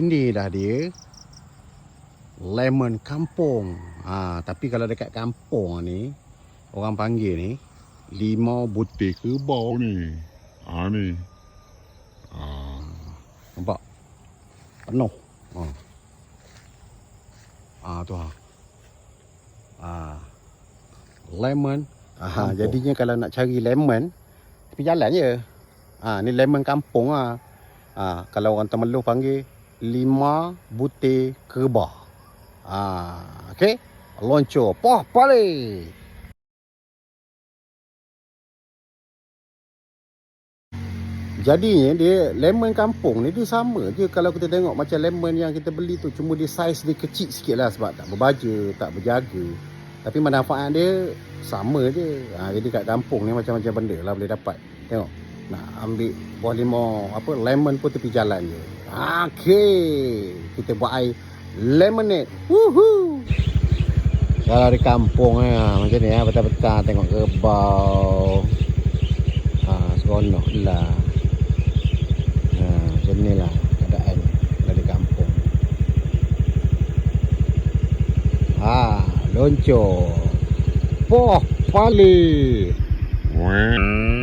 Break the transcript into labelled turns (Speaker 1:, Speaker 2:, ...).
Speaker 1: ini dah dia lemon kampung. Ha, tapi kalau dekat kampung ni orang panggil ni limau butir kerbau ni.
Speaker 2: Ha ni.
Speaker 1: Ha, nampak? Penuh. Ha. Ah tu ha. Ah. Lemon. Ah jadinya kalau nak cari lemon tepi jalan je. Ah ni lemon kampung ah. Ah kalau orang Temeloh panggil lima butir kerbau. Ah okey. Lonco. Poh pale. Jadinya dia lemon kampung ni dia sama je kalau kita tengok macam lemon yang kita beli tu cuma dia saiz dia kecil sikit lah sebab tak berbaja, tak berjaga. Tapi manfaat dia sama je. Ha, jadi kat kampung ni macam-macam benda lah boleh dapat. Tengok. Nak ambil buah limau apa lemon pun tepi jalan je. Okey. Kita buat air lemonade. Woohoo. Kalau di kampung ha, macam ni ha, petang-petang tengok kerbau. Ha, seronok lah. Ha, macam ni lah keadaan dari kampung. Ha, lonco. Poh, pali.
Speaker 2: Weh.